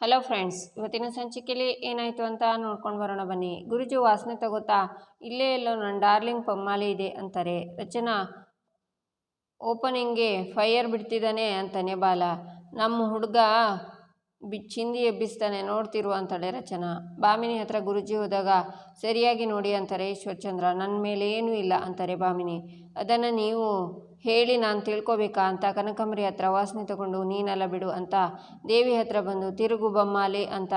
Hello friends ಇವತ್ತಿನ ಸಂಚಿಕೆಯಲ್ಲಿ ಏನಾಯಿತು ಅಂತ ನೋಡ್ಕೊಂಡು ಬರೋಣ ಬನ್ನಿ. ಗುರುಜಿ ವಾಸನೆ ತಗೋತಾ, ಇಲ್ಲೇ ಎಲ್ಲೋ ನನ್ನ ಡಾರ್ಲಿಂಗ್ ಪಮ್ಮಾಲಿ ಇದೆ ಅಂತಾರೆ. ರಚನಾ ಓಪನಿಂಗ್ಗೆ ಫೈಯರ್ ಬಿಡ್ತಿದ್ದಾನೆ ಅಂತಾನೆ ಬಾಲ. ನಮ್ಮ ಹುಡುಗ ಬಿ, ಚಿಂದಿ ಎಬ್ಬಿಸ್ತಾನೆ, ನೋಡ್ತಿರು ಅಂತಾಳೆ ರಚನಾ. ಬಾಮಿನಿ ಹತ್ರ ಗುರುಜಿ ಹೋದಾಗ ಸರಿಯಾಗಿ ನೋಡಿ ಅಂತಾರೆ ಈಶ್ವರ್ಚಂದ್ರ ನನ್ನ ಮೇಲೆ ಏನೂ ಇಲ್ಲ ಅಂತಾರೆ ಬಾಮಿನಿ. ಅದನ್ನು ನೀವು ಹೇಳಿ ನಾನು ತಿಳ್ಕೊಬೇಕಾ ಅಂತ ಕನಕಂಬರಿ ಹತ್ರ ವಾಸನೆ ತಗೊಂಡು, ನೀನೆಲ್ಲ ಬಿಡು ಅಂತ ದೇವಿ ಹತ್ರ ಬಂದು, ತಿರುಗು ಬೊಮ್ಮಾಲಿ ಅಂತ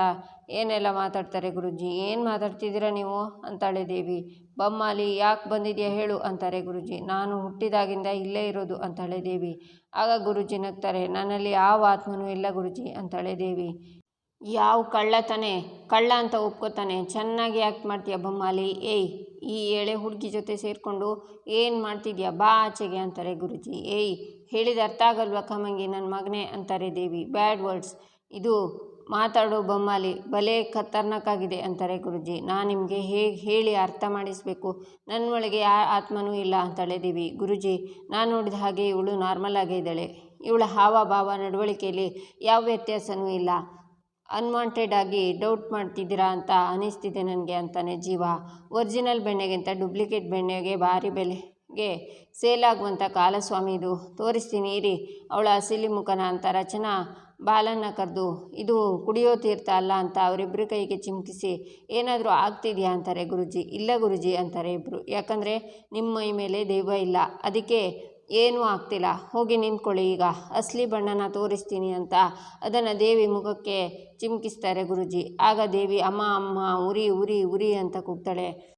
ಏನೆಲ್ಲ ಮಾತಾಡ್ತಾರೆ ಗುರುಜಿ? ಏನು ಮಾತಾಡ್ತಿದ್ದೀರಾ ನೀವು? ಅಂತಾಳೆ ದೇವಿ. ಬೊಮ್ಮಾಲಿ, ಯಾಕೆ ಬಂದಿದೆಯಾ ಹೇಳು ಅಂತಾರೆ ಗುರುಜಿ. ನಾನು ಹುಟ್ಟಿದಾಗಿಂದ ಇಲ್ಲೇ ಇರೋದು ಅಂತಾಳೆ ದೇವಿ. ಆಗ ಗುರುಜಿ ನಗ್ತಾರೆ. ನನ್ನಲ್ಲಿ ಯಾವ ಆತ್ಮನೂ ಇಲ್ಲ ಗುರುಜಿ ಅಂತಾಳೆ ದೇವಿ. ಯಾವ ಕಳ್ಳ ತಾನೆ ಕಳ್ಳ ಅಂತ ಒಪ್ಕೋತಾನೆ. ಚೆನ್ನಾಗಿ ಆ್ಯಕ್ಟ್ ಮಾಡ್ತೀಯ ಬೊಮ್ಮಾಲಿ? ಏಯ್ ಈ ಎಳೆ ಹುಡುಗಿ ಜೊತೆ ಸೇರಿಕೊಂಡು ಏನು ಮಾಡ್ತಿದ್ಯಾ? ಬಾ ಆಚೆಗೆ ಅಂತಾರೆ ಗುರುಜಿ. ಏಯ್, ಹೇಳಿದ ಅರ್ಥ ಆಗಲ್ವಾ ಕಮಂಗಿ ನನ್ನ ಮಗನೇ? ಅಂತಾರೆ ದೇವಿ. Bad words. ಇದು ಮಾತಾಡೋ ಬೊಮ್ಮಾಲಿ. ಬಲೆ ಖತರ್ನಾಕಾಗಿದೆ, ಅಂತಾರೆ ಗುರುಜಿ. ನಾನು ನಿಮಗೆ ಹೇಗೆ ಹೇಳಿ ಅರ್ಥ ಮಾಡಿಸಬೇಕು. ನನ್ನ ಒಳಗೆ ಯಾ ಆತ್ಮನೂ ಇಲ್ಲ, ಅಂತಾಳೆ ದೇವಿ. ಗುರುಜಿ, ನಾನು ನೋಡಿದ ಹಾಗೆ ಇವಳು ನಾರ್ಮಲ್ ಆಗೇ ಇದ್ದಾಳೆ. ಇವಳ ಹಾವ ಭಾವ ನಡವಳಿಕೆಯಲ್ಲಿ ಯಾವ ವ್ಯತ್ಯಾಸನೂ ಇಲ್ಲ. ಅನ್ವಾಂಟೆಡ್ ಆಗಿ ಡೌಟ್ ಮಾಡ್ತಿದ್ದೀರಾ ಅಂತ ಅನಿಸ್ತಿದೆ ನನಗೆ ಅಂತಾನೆ ಜೀವ. ಒರಿಜಿನಲ್ ಬೆಣ್ಣೆಗಿಂತ ಡುಪ್ಲಿಕೇಟ್ ಬೆಣ್ಣೆಗೆ ಭಾರಿ ಬೆಲೆಗೆ ಸೇಲ್ ಆಗುವಂಥ ಕಾಲಸ್ವಾಮಿ ಇದು. ತೋರಿಸ್ತೀನಿ, ಇರಿ. ಅವಳ ಅಸಿಲಿ ಮುಖನ ಅಂತ ರಚನಾ ಬಾಲನ್ನ ಕರೆದು, ಇದು ಕುಡಿಯೋ ತೀರ್ಥ ಅಲ್ಲ ಅಂತ ಅವರಿಬ್ಬರು ಕೈಗೆ ಚಿಮುಕಿಸಿ, ಏನಾದರೂ ಆಗ್ತಿದೆಯಾ? ಅಂತಾರೆ ಗುರುಜಿ. ಇಲ್ಲ ಗುರುಜಿ ಅಂತಾರೆ ಇಬ್ಬರು ಯಾಕಂದರೆ ನಿಮ್ಮ ಮೈ ಮೇಲೆ ದೈವ ಇಲ್ಲ. ಅದಕ್ಕೆ ಏನೂ ಆಗ್ತಿಲ್ಲ. ಹೋಗಿ ನಿಂತ್ಕೊಳ್ಳಿ ಈಗ. ಅಸಲಿ ಬಣ್ಣನ ತೋರಿಸ್ತೀನಿ ಅಂತ ಅದನ್ನು ದೇವಿ ಮುಖಕ್ಕೆ ಚಿಮುಕಿಸ್ತಾರೆ ಗುರುಜಿ. ಆಗ ದೇವಿ, ಅಮ್ಮ ಅಮ್ಮ, ಉರಿ ಉರಿ ಉರಿ ಅಂತ ಕೂಗ್ತಾಳೆ.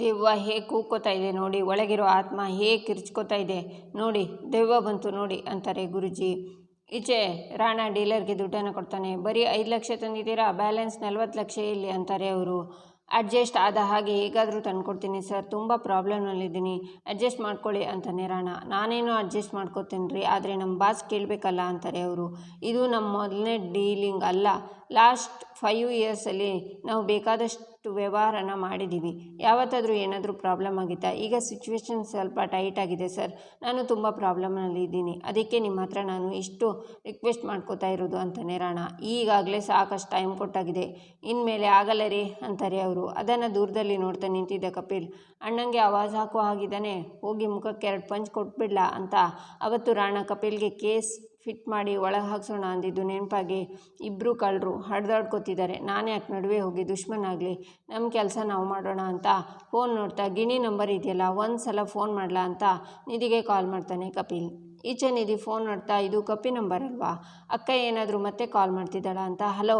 ದೆವ್ವ ಹೇಗೆ ಕೂಗ್ಕೋತಾ ಇದೆ ನೋಡಿ, ಒಳಗಿರೋ ಆತ್ಮ ಹೇಗೆ ಕಿರ್ಚ್ಕೋತಾ ಇದೆ ನೋಡಿ, ದೆವ್ವ ಬಂತು ನೋಡಿ ಅಂತಾರೆ ಗುರುಜಿ. ಈಚೆ ರಾಣ ಡೀಲರ್ಗೆ ದುಡ್ಡನ್ನು ಕೊಡ್ತಾನೆ. ಬರೀ ಐದು ಲಕ್ಷ ತಂದಿದ್ದೀರಾ, ಬ್ಯಾಲೆನ್ಸ್ ನಲ್ವತ್ತು ಲಕ್ಷ ಇಲ್ಲಿ ಅಂತಾರೆ ಅವರು. ಅಡ್ಜಸ್ಟ್ ಆದ ಹಾಗೆ ಹೇಗಾದರೂ ತಂದ್ಕೊಡ್ತೀನಿ ಸರ್. ತುಂಬ ಪ್ರಾಬ್ಲಮ್ನಲ್ಲಿದ್ದೀನಿ ಅಡ್ಜಸ್ಟ್ ಮಾಡ್ಕೊಳ್ಳಿ ಅಂತ ರಾಣ. ನಾನೇನು ಅಡ್ಜಸ್ಟ್ ಮಾಡ್ಕೋತೀನಿ ರೀ ಆದರೆ ನಮ್ಮ ಬಾಸ್ ಕೇಳಬೇಕಲ್ಲ ಅಂತಾರೆ ಅವರು. ಇದು ನಮ್ಮ ಮೊದಲನೇ ಡೀಲಿಂಗ್ ಅಲ್ಲ. ಲಾಸ್ಟ್ ಫೈವ್ ಇಯರ್ಸಲ್ಲಿ ನಾವು ಬೇಕಾದಷ್ಟು ವ್ಯವಹಾರನ ಮಾಡಿದ್ದೀವಿ. ಯಾವತ್ತಾದರೂ ಏನಾದರೂ ಪ್ರಾಬ್ಲಮ್ ಆಗಿತ್ತಾ? ಈಗ ಸಿಚುವೇಶನ್ ಸ್ವಲ್ಪ ಟೈಟ್ ಆಗಿದೆ ಸರ್. ನಾನು ತುಂಬ ಪ್ರಾಬ್ಲಮ್ನಲ್ಲಿ ಇದ್ದೀನಿ. ಅದಕ್ಕೆ ನಿಮ್ಮ ಹತ್ರ ನಾನು ಇಷ್ಟು ರಿಕ್ವೆಸ್ಟ್ ಮಾಡ್ಕೋತಾ ಇರೋದು ಅಂತಾನೆ ರಾಣ ಈಗಾಗಲೇ ಸಾಕಷ್ಟು ಟೈಮ್ ಕೊಟ್ಟಾಗಿದೆ. ಇನ್ಮೇಲೆ ಆಗಲ್ಲ ರೀ ಅಂತಾರೆ ಅವರು. ಅದನ್ನು ದೂರದಲ್ಲಿ ನೋಡ್ತಾ ನಿಂತಿದ್ದ ಕಪಿಲ್. ಅಣ್ಣಂಗೆ ಆವಾಜ್ ಹಾಕೋ ಹಾಗಿದ್ದಾನೆ ಹೋಗಿ ಮುಖಕ್ಕೆ ಎರಡು ಪಂಚ್ ಕೊಟ್ಬಿಡ್ಲಾ ಅಂತ ಅವತ್ತು ರಾಣ ಕಪಿಲ್ಗೆ ಕೇಸ್ ಫಿಟ್ ಮಾಡಿ ಒಳಗೆ ಹಾಕ್ಸೋಣ ಅಂದಿದ್ದು ನೆನಪಾಗಿ ಇಬ್ಬರು ಕಳ್ಳರು ಹಡ್ದಾಡ್ಕೋತಿದ್ದಾರೆ. ನಾನು ಯಾಕೆ ನಡುವೆ ಹೋಗಿ ದುಶ್ಮನ್ ಆಗಲಿ ನಮ್ಮ ಕೆಲಸ ನಾವು ಮಾಡೋಣ ಅಂತ ಫೋನ್ ನೋಡ್ತಾ ಗಿಣಿ ನಂಬರ್ ಇದೆಯಲ್ಲ ಒಂದು ಸಲ ಫೋನ್ ಮಾಡಲ ಅಂತ ನಿಧಿಗೆ ಕಾಲ್ ಮಾಡ್ತಾನೆ ಕಪಿಲ್. ಈಚೆ ನಿಧಿ ಫೋನ್ ನೋಡ್ತಾ, ಇದು ಕಪಿ ನಂಬರ್ ಅಲ್ವಾ? ಅಕ್ಕ ಏನಾದರೂ ಮತ್ತೆ ಕಾಲ್ ಮಾಡ್ತಿದ್ದಾಳ ಅಂತ, ಹಲೋ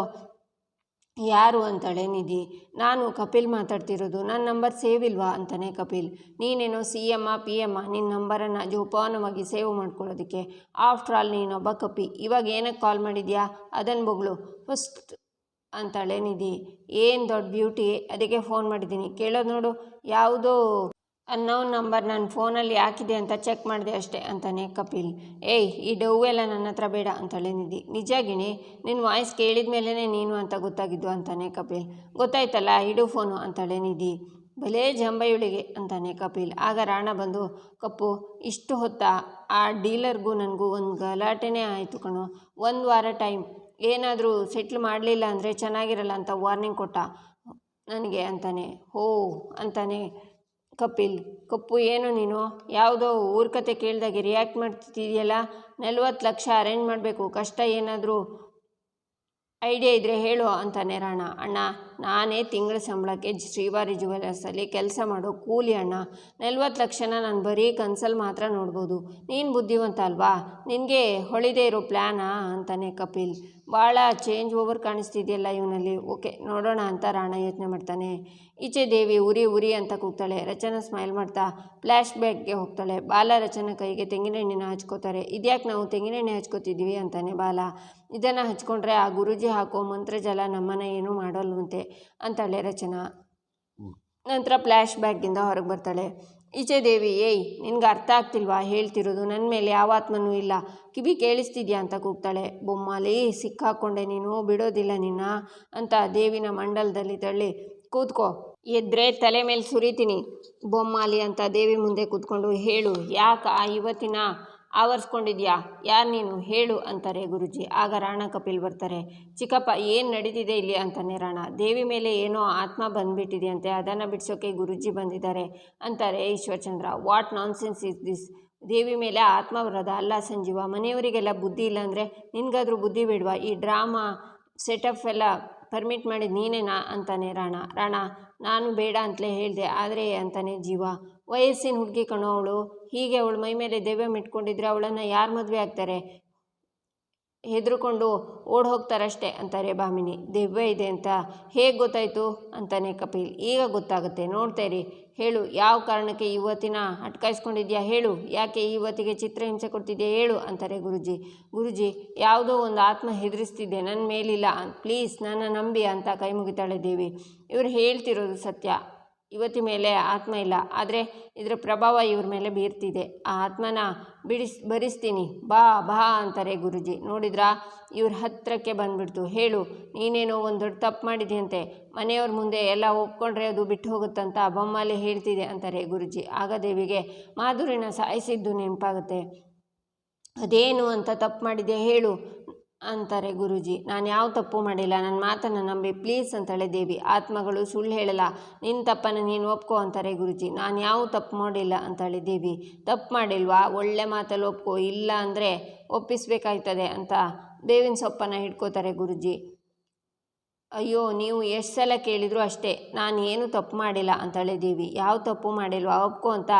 ಯಾರು ಅಂತಾಳೆ ನಿಧಿ ನಾನು ಕಪಿಲ್ ಮಾತಾಡ್ತಿರೋದು. ನನ್ನ ನಂಬರ್ ಸೇವ್ ಇಲ್ವಾ? ಅಂತಾನೆ ಕಪಿಲ್. ನೀನೇನೋ ಸಿ ಎಮ್ಮ ಪಿ ಎಮ್ಮ ನಿನ್ನ ನಂಬರನ್ನು ಜೋಪಾನವಾಗಿ ಸೇವ್ ಮಾಡ್ಕೊಳ್ಳೋದಕ್ಕೆ. ಆಫ್ಟರ್ ಆಲ್ ನೀನೊಬ್ಬ ಕಪಿ. ಇವಾಗ ಏನಕ್ಕೆ ಕಾಲ್ ಮಾಡಿದ್ಯಾ? ಅದನ್ನು ಬೊಗಳು. ಫಸ್ಟ್ ಅಂತಾಳೆ ನಿಧಿ ಏನು ದೊಡ್ಡ ಬ್ಯೂಟಿ ಅದಕ್ಕೆ ಫೋನ್ ಮಾಡಿದ್ದೀನಿ. ಕೇಳೋದು ನೋಡು. ಯಾವುದೋ ಅನ್ನೋನ್ ನಂಬರ್ ನನ್ನ ಫೋನಲ್ಲಿ ಯಾಕಿದೆ ಅಂತ ಚೆಕ್ ಮಾಡಿದೆ ಅಷ್ಟೇ ಅಂತಾನೆ ಕಪಿಲ್. ಏಯ್, ಈ ಡವ್ ಎಲ್ಲ ನನ್ನ ಹತ್ರ ಬೇಡ ಅಂತಾಳೆ ನಿಧಿ ನಿಜ ಗಿಣಿ ನಿನ್ನ ವಾಯ್ಸ್ ಕೇಳಿದ ಮೇಲೇ ನೀನು ಅಂತ ಗೊತ್ತಾಗಿದ್ದು ಅಂತಾನೆ ಕಪಿಲ್. ಗೊತ್ತಾಯ್ತಲ್ಲ, ಇಡು ಫೋನು ಅಂತಾಳೆ ನಿಧಿ ಭಲೇ ಜಂಬ ಇವಳಿಗೆ ಅಂತಾನೆ ಕಪಿಲ್. ಆಗ ರಾಣ ಬಂದು, ಕಪ್ಪು, ಇಷ್ಟು ಹೊತ್ತ ಆ ಡೀಲರ್ಗೂ ನನಗೂ ಒಂದು ಗಲಾಟೆನೇ ಆಯಿತು ಕಣೋ. ಒಂದು ವಾರ ಟೈಮ್. ಏನಾದರೂ ಸೆಟ್ಲ್ ಮಾಡಲಿಲ್ಲ ಅಂದರೆ ಚೆನ್ನಾಗಿರಲ್ಲ ಅಂತ ವಾರ್ನಿಂಗ್ ಕೊಟ್ಟ. ನನಗೆ ಅಂತಾನೆ. ಹೋ ಅಂತಾನೆ ಕಪಿಲ್, ಕಪ್ಪು ಏನು ನೀನು? ಯಾವುದೋ ಊರ ಕತೆ ಕೇಳಿದಾಗೆ ರಿಯಾಕ್ಟ್ ಮಾಡ್ತಿದೆಯಲ್ಲ? ನಲ್ವತ್ತು ಲಕ್ಷ ಅರೇಂಜ್ ಮಾಡಬೇಕು, ಕಷ್ಟ ಏನಾದರೂ ಐಡಿಯಾ ಇದ್ದರೆ ಹೇಳು ಅಂತಾನೆ ರಾಣ. ಅಣ್ಣ ನಾನೇ ತಿಂಗಳ ಸಂಬಳಕ್ಕೆ ಶ್ರೀವಾರಿ ಜುವೆಲರ್ಸಲ್ಲಿ ಕೆಲಸ ಮಾಡೋ ಕೂಲಿ ಅಣ್ಣ. ನಲ್ವತ್ತು ಲಕ್ಷನ ನಾನು ಬರೀ ಕನ್ಸಲ್ಲಿ ಮಾತ್ರ ನೋಡ್ಬೋದು. ನೀನು ಬುದ್ಧಿವಂತ ಅಲ್ವಾ? ನಿನಗೆ ಹೊಳಿದೇ ಇರೋ ಪ್ಲ್ಯಾನಾ ಅಂತಾನೆ ಕಪಿಲ್. ಭಾಳ ಚೇಂಜ್ ಓವರ್ ಕಾಣಿಸ್ತಿದೆಯಲ್ಲ ಇವನಲ್ಲಿ. ಓಕೆ, ನೋಡೋಣ ಅಂತ ರಾಣ ಯೋಚನೆ ಮಾಡ್ತಾನೆ. ಈಚೆ ದೇವಿ ಉರಿ ಉರಿ ಅಂತ ಕೂಗ್ತಾಳೆ. ರಚನಾ ಸ್ಮೈಲ್ ಮಾಡ್ತಾ ಫ್ಲ್ಯಾಶ್ ಬ್ಯಾಕ್ಗೆ ಹೋಗ್ತಾಳೆ. ಬಾಲ ರಚನಾ ಕೈಗೆ ತೆಂಗಿನೆಣ್ಣೆನ ಹಚ್ಕೋತಾರೆ. ಇದ್ಯಾಕೆ ನಾವು ತೆಂಗಿನೆಣ್ಣೆ ಹಚ್ಕೋತಿದ್ದೀವಿ? ಅಂತಾನೆ ಬಾಲ. ಇದನ್ನು ಹಚ್ಕೊಂಡ್ರೆ ಆ ಗುರುಜಿ ಹಾಕೋ ಮಂತ್ರಜಲ ನಮ್ಮನ್ನ ಏನೂ ಮಾಡೋಲ್ವಂತೆ. ಅಂತಾಳೆ ರಚನಾ. ನಂತರ ಫ್ಲ್ಯಾಶ್ ಬ್ಯಾಗಿಂದ ಹೊರಗೆ ಬರ್ತಾಳೆ. ಈಚೆ ದೇವಿ ಏಯ್ ನಿನ್ಗೆ ಅರ್ಥ ಆಗ್ತಿಲ್ವಾ? ಹೇಳ್ತಿರೋದು ನನ್ನ ಮೇಲೆ ಯಾವ ಆತ್ಮನೂ ಇಲ್ಲ. ಕಿವಿ ಕೇಳಿಸ್ತಿದ್ಯಾ? ಅಂತ ಕೂಗ್ತಾಳೆ. ಬೊಮ್ಮಾಲಿ ಸಿಕ್ಕಾಕೊಂಡೆ ನೀನು ಬಿಡೋದಿಲ್ಲ ನಿನ್ನ ಅಂತ ದೇವಿನ ಮಂಡಲದಲ್ಲಿ ತಳ್ಳಿ ಕೂತ್ಕೋ ಎದ್ರೆ ತಲೆ ಮೇಲೆ ಸುರಿತೀನಿ. ಬೊಮ್ಮಾಲಿ ಅಂತ ದೇವಿ ಮುಂದೆ ಕೂತ್ಕೊಂಡು ಹೇಳು ಯಾಕೆ ಆ ಇವತ್ತಿನ ಆವರಿಸ್ಕೊಂಡಿದ್ಯಾ? ಯಾರು ನೀನು? ಹೇಳು ಅಂತಾರೆ ಗುರುಜಿ. ಆಗ ರಾಣ ಕಪಿಲ್ ಬರ್ತಾರೆ, ಚಿಕ್ಕಪ್ಪ, ಏನು ನಡೀತಿದೆ ಇಲ್ಲಿ? ಅಂತಾನೆ ರಾಣ. ದೇವಿ ಮೇಲೆ ಏನೋ ಆತ್ಮ ಬಂದ್ಬಿಟ್ಟಿದೆಯಂತೆ, ಅದನ್ನು ಬಿಡಿಸೋಕೆ ಗುರುಜಿ ಬಂದಿದ್ದಾರೆ ಅಂತಾರೆ Ishwarachandra. What nonsense is this? ದೇವಿ ಮೇಲೆ ಆತ್ಮ ಬರೋದ ಅಲ್ಲ ಸಂಜೀವ, ಮನೆಯವರಿಗೆಲ್ಲ ಬುದ್ಧಿ ಇಲ್ಲ ಅಂದರೆ ನಿನಗಾದರೂ ಬುದ್ಧಿ ಬಿಡ್ವಾ? ಈ ಡ್ರಾಮಾ, ಸೆಟಪ್ ಎಲ್ಲ ಪರ್ಮಿಟ್ ಮಾಡಿದ ನೀನೇನಾ ಅಂತಾನೆ ರಾಣ. ರಾಣ, ನಾನು ಬೇಡ ಅಂತಲೇ ಹೇಳಿದೆ. ಆದರೆ ಅಂತಾನೆ ಜೀವ. ವಯಸ್ಸಿನ ಹುಡುಗಿ ಕಣೋ ಅವಳು. ಹೀಗೆ ಅವಳು ಮೈ ಮೇಲೆ ದೆವ್ಯ ಮಿಟ್ಕೊಂಡಿದ್ರೆ ಅವಳನ್ನು ಯಾರು ಮದುವೆ ಆಗ್ತಾರೆ? ಹೆದರ್ಕೊಂಡು ಓಡಿ ಹೋಗ್ತಾರಷ್ಟೇ ಅಂತಾರೆ ಭಾಮಿನಿ ದಿವ್ಯ ಇದೆ ಅಂತ ಹೇಗೆ ಗೊತ್ತಾಯಿತು? ಅಂತಾನೆ ಕಪಿಲ್. ಈಗ ಗೊತ್ತಾಗುತ್ತೆ. ನೋಡ್ತಾ ಹೇಳು, ಯಾವ ಕಾರಣಕ್ಕೆ ಇವತ್ತಿನ ಅಟ್ಕಾಯಿಸ್ಕೊಂಡಿದ್ಯಾ? ಹೇಳು. ಯಾಕೆ ಇವತ್ತಿಗೆ ಚಿತ್ರಹಿಂಸೆ ಕೊಡ್ತಿದ್ಯಾ? ಹೇಳು, ಅಂತಾರೆ ಗುರುಜಿ. ಗುರುಜಿ, ಯಾವುದೋ ಒಂದು ಆತ್ಮ ಹೆದರಿಸ್ತಿದ್ದೆ ನನ್ನ ಮೇಲಿಲ್ಲ. ಪ್ಲೀಸ್, ನನ್ನ ನಂಬಿ ಅಂತ ಕೈ ಮುಗಿತಾಳೆ ದೇವಿ. ಇವರು ಹೇಳ್ತಿರೋದು ಸತ್ಯ. ಇವತ್ತಿ ಮೇಲೆ ಆತ್ಮ ಇಲ್ಲ. ಆದರೆ ಇದರ ಪ್ರಭಾವ ಇವ್ರ ಮೇಲೆ ಬೀರ್ತಿದೆ. ಆ ಆತ್ಮನ ಬಿಡಿಸ್ ಭರಿಸ್ತೀನಿ ಬಾ ಬಾ ಅಂತಾರೆ ಗುರುಜಿ. ನೋಡಿದ್ರಾ? ಇವ್ರ ಹತ್ತಿರಕ್ಕೆ ಬಂದ್ಬಿಡ್ತು. ಹೇಳು, ನೀನೇನೋ ಒಂದು ದೊಡ್ಡ ತಪ್ಪು ಮಾಡಿದೆಯಂತೆ. ಮನೆಯವ್ರ ಮುಂದೆ ಎಲ್ಲ ಒಪ್ಕೊಂಡ್ರೆ ಅದು ಬಿಟ್ಟು ಹೋಗುತ್ತಂತ ಬೊಮ್ಮಲ್ಲಿ ಹೇಳ್ತಿದೆ ಅಂತಾರೆ ಗುರುಜಿ. ಆಗ ದೇವಿಗೆ, ಮಾಧುರಿನ ಸಾಯಿಸಿದ್ದು ನೆನಪಾಗುತ್ತೆ. ಅದೇನು ಅಂತ ತಪ್ಪು ಮಾಡಿದೆ ಹೇಳು. ಅಂತಾರೆ ಗುರುಜಿ. ನಾನು ಯಾವ ತಪ್ಪು ಮಾಡಿಲ್ಲ. ನನ್ನ ಮಾತನ್ನು ನಂಬಿ ಪ್ಲೀಸ್ ಅಂತಾಳೆ ದೇವಿ ಆತ್ಮಗಳು ಸುಳ್ಳು ಹೇಳಲ್ಲ. ನಿನ್ನ ತಪ್ಪನ್ನು ನೀನು ಒಪ್ಕೋ ಅಂತಾರೆ ಗುರುಜಿ. ನಾನು ಯಾವ ತಪ್ಪು ಮಾಡಿಲ್ಲ ಅಂತಾಳೆ ದೇವಿ ತಪ್ಪು ಮಾಡಿಲ್ವಾ? ಒಳ್ಳೆ ಮಾತಲ್ಲಿ ಒಪ್ಕೋ. ಇಲ್ಲ ಅಂದರೆ ಒಪ್ಪಿಸಬೇಕಾಯ್ತದೆ ಅಂತ ಬೇವಿನ ಸೊಪ್ಪನ್ನು ಹಿಡ್ಕೋತಾರೆ ಗುರುಜಿ. ಅಯ್ಯೋ, ನೀವು ಎಷ್ಟು ಸಲ ಕೇಳಿದರೂ ಅಷ್ಟೇ, ನಾನು ಏನು ತಪ್ಪು ಮಾಡಿಲ್ಲ ಅಂತಾಳೆ ದೇವಿ ಯಾವ ತಪ್ಪು ಮಾಡಿಲ್ವಾ? ಒಪ್ಕೋ ಅಂತ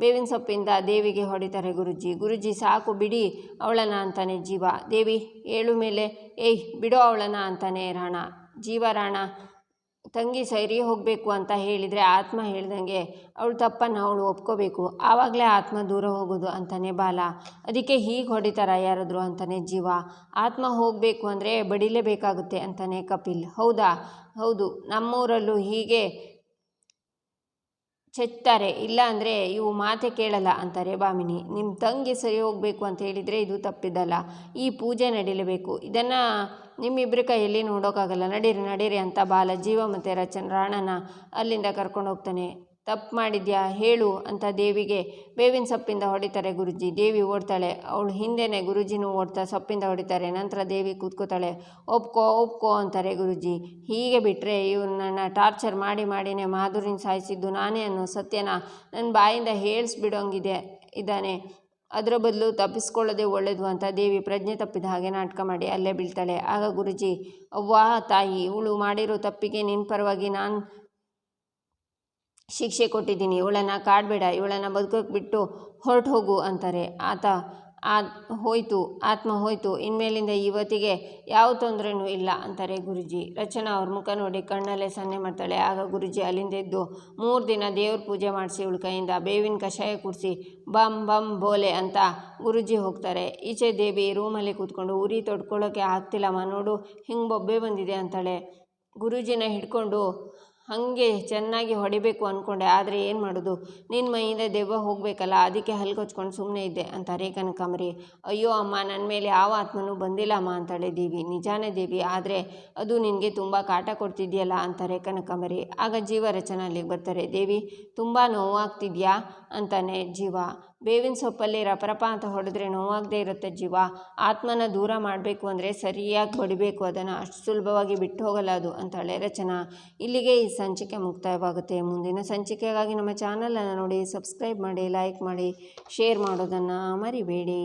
ಬೇವಿನ ಸೊಪ್ಪಿಂದ ದೇವಿಗೆ ಹೊಡಿತಾರೆ ಗುರುಜಿ. ಗುರುಜಿ, ಸಾಕು, ಬಿಡಿ ಅವಳನ್ನ ಅಂತಾನೆ ಜೀವ. ದೇವಿ ಏಳು ಮೇಲೆ, ಏಯ್, ಬಿಡೋ ಅವಳನ್ನ ಅಂತಾನೆ ರಾಣ. ಜೀವ ರಾಣ ತಂಗಿ ಸೈರಿ ಹೋಗಬೇಕು ಅಂತ ಹೇಳಿದರೆ ಆತ್ಮ ಹೇಳ್ದಂಗೆ, ಅವಳು ತಪ್ಪನ್ನು ಅವಳು ಒಪ್ಕೋಬೇಕು. ಆವಾಗಲೇ ಆತ್ಮ ದೂರ ಹೋಗೋದು ಅಂತಲೇ ಬಾಲ. ಅದಕ್ಕೆ ಹೀಗೆ ಹೊಡಿತಾರ ಯಾರಾದರೂ? ಅಂತಲೇ ಜೀವ. ಆತ್ಮ ಹೋಗಬೇಕು ಅಂದರೆ ಬಡಿಲೇಬೇಕಾಗುತ್ತೆ ಅಂತಲೇ ಕಪಿಲ್. ಹೌದಾ? ಹೌದು. ನಮ್ಮೂರಲ್ಲೂ ಹೀಗೆ ಚೆತ್ತಾರೆ, ಇಲ್ಲ ಅಂದರೆ ಇವು ಮಾತೆ ಕೇಳಲ್ಲ ಅಂತಾರೆ. ಭಾಮಿನಿ ನಿಮ್ಮ ತಂಗಿ ಸರಿ ಹೋಗಬೇಕು ಅಂತ ಹೇಳಿದರೆ ಇದು ತಪ್ಪಿದ್ದಲ್ಲ ಈ ಪೂಜೆ ನಡೀಲೇಬೇಕು. ಇದನ್ನು ನಿಮ್ಮಿಬ್ಬರ ಕೈಯಲ್ಲಿ ನೋಡೋಕ್ಕಾಗಲ್ಲ ನಡೀರಿ ನಡೀರಿ ಅಂತ ಬಾಲ ಜೀವ ಮತ್ತು ರಚನ್ ರಾಣನ ಅಲ್ಲಿಂದ ಕರ್ಕೊಂಡು ಹೋಗ್ತಾನೆ. ತಪ್ಪು ಮಾಡಿದ್ಯಾ ಹೇಳು ಅಂತ ದೇವಿಗೆ. ಬೇವಿನ ಸೊಪ್ಪಿಂದ ಹೊಡಿತಾರೆ ಗುರುಜಿ. ದೇವಿ ಓಡ್ತಾಳೆ. ಅವಳು ಹಿಂದೆನೇ ಗುರುಜಿನೂ ಓಡ್ತಾ ಸೊಪ್ಪಿಂದ ಹೊಡಿತಾರೆ. ನಂತರ ದೇವಿ ಕೂತ್ಕೋತಾಳೆ. ಒಪ್ಕೋ ಒಪ್ಕೋ ಅಂತಾರೆ ಗುರುಜಿ. ಹೀಗೆ ಬಿಟ್ಟರೆ ಇವ್ರನ್ನ ಟಾರ್ಚರ್ ಮಾಡಿ ಮಾಡಿನೇ ಮಾಧುರಿನ ಸಾಯಿಸಿದ್ದು ನಾನೇ ಅನ್ನೋ ಸತ್ಯನ ನನ್ನ ಬಾಯಿಂದ ಹೇಳಿಸ್ಬಿಡೋಂಗಿದೆ ಇದ್ದಾನೆ. ಅದರ ಬದಲು ತಪ್ಪಿಸ್ಕೊಳ್ಳೋದೆ ಒಳ್ಳೆಯದು ಅಂತ ದೇವಿ ಪ್ರಜ್ಞೆ ತಪ್ಪಿದ ಹಾಗೆ ನಾಟಕ ಮಾಡಿ ಅಲ್ಲೇ ಬೀಳ್ತಾಳೆ. ಆಗ ಗುರುಜಿ, ಅವ್ವಾ ತಾಯಿ, ಇವಳು ಮಾಡಿರೋ ತಪ್ಪಿಗೆ ನಿನ್ನ ಪರವಾಗಿ ನಾನು ಶಿಕ್ಷೆ ಕೊಟ್ಟಿದ್ದೀನಿ, ಇವಳನ್ನು ಕಾಡಬೇಡ, ಇವಳನ್ನು ಬದುಕೋಕೆ ಬಿಟ್ಟು ಹೊರಟು ಹೋಗು ಅಂತಾರೆ. ಆತ ಆ ಹೋಯಿತು, ಆತ್ಮ ಹೋಯಿತು, ಇನ್ಮೇಲಿಂದ ಇವತ್ತಿಗೆ ಯಾವ ತೊಂದರೆನೂ ಇಲ್ಲ ಅಂತಾರೆ ಗುರುಜಿ. ರಚನಾ ಅವ್ರ ಮುಖ ನೋಡಿ ಕಣ್ಣಲ್ಲೇ ಸನ್ನೆ ಮಾಡ್ತಾಳೆ. ಆಗ ಗುರುಜಿ ಅಲ್ಲಿಂದ ಎದ್ದು ಮೂರು ದಿನ ದೇವ್ರ ಪೂಜೆ ಮಾಡಿಸಿ ಇವಳ ಕೈಯಿಂದ ಬೇವಿನ ಕಷಾಯ ಕುಡಿಸಿ ಬಮ್ ಬಮ್ ಬೋಲೆ ಅಂತ ಗುರುಜಿ ಹೋಗ್ತಾರೆ. ಈಚೆ ದೇವಿ ರೂಮಲ್ಲಿ ಕೂತ್ಕೊಂಡು ಉರಿ ತೊಡ್ಕೊಳ್ಳೋಕೆ ಆಗ್ತಿಲ್ಲಮ್ಮ, ನೋಡು ಹಿಂಗೆ ಬೊಬ್ಬೆ ಬಂದಿದೆ ಅಂತಾಳೆ. ಗುರುಜಿನ ಹಿಡ್ಕೊಂಡು ಹಾಗೆ ಚೆನ್ನಾಗಿ ಹೊಡಿಬೇಕು ಅಂದ್ಕೊಂಡೆ ಆದರೆ ಏನು ಮಾಡೋದು? ನಿನ್ನ ಮೈಯಿಂದ ದೆವ್ವ ಹೋಗಬೇಕಲ್ಲ, ಅದಕ್ಕೆ ಹಲ್ಲು ಕೊಚ್ಕೊಂಡು ಸುಮ್ಮನೆ ಇದ್ದೆ ಅಂತಾರೆ ಕನಕಾಂಬರಿ ಅಯ್ಯೋ ಅಮ್ಮ ನನ್ನ ಮೇಲೆ ಯಾವ ಆತ್ಮನೂ ಬಂದಿಲ್ಲ ಅಮ್ಮ ಅಂತಾಳೆ ದೇವಿ ನಿಜಾನೇ ದೇವಿ, ಆದರೆ ಅದು ನಿನಗೆ ತುಂಬ ಕಾಟ ಕೊಡ್ತಿದ್ಯಲ್ಲ ಅಂತಾರೆ ಕನಕಾಂಬರಿ ಆಗ ಜೀವ ರಚನೆ ಅಲ್ಲಿಗೆ ಬರ್ತಾರೆ. ದೇವಿ, ತುಂಬ ನೋವಾಗ್ತಿದ್ಯಾ? ಅಂತಾನೆ ಜೀವ. ಬೇವಿನ ಸೊಪ್ಪಲ್ಲಿ ರಪರಪ ಅಂತ ಹೊಡೆದ್ರೆ ನೋವಾಗದೇ ಇರುತ್ತೆ ಜೀವ. ಆತ್ಮನ ದೂರ ಮಾಡಬೇಕು ಅಂದರೆ ಸರಿಯಾಗಿ ಹೊಡಿಬೇಕು. ಅದನ್ನು ಅಷ್ಟು ಸುಲಭವಾಗಿ ಬಿಟ್ಟು ಹೋಗಲ್ಲ ಅದು ಅಂತಾಳೆ ರಚನಾ. ಇಲ್ಲಿಗೆ ಈ ಸಂಚಿಕೆ ಮುಕ್ತಾಯವಾಗುತ್ತೆ. ಮುಂದಿನ ಸಂಚಿಕೆಗಾಗಿ ನಮ್ಮ ಚಾನಲನ್ನು ನೋಡಿ, ಸಬ್ಸ್ಕ್ರೈಬ್ ಮಾಡಿ, ಲೈಕ್ ಮಾಡಿ, ಶೇರ್ ಮಾಡೋದನ್ನು ಮರಿಬೇಡಿ.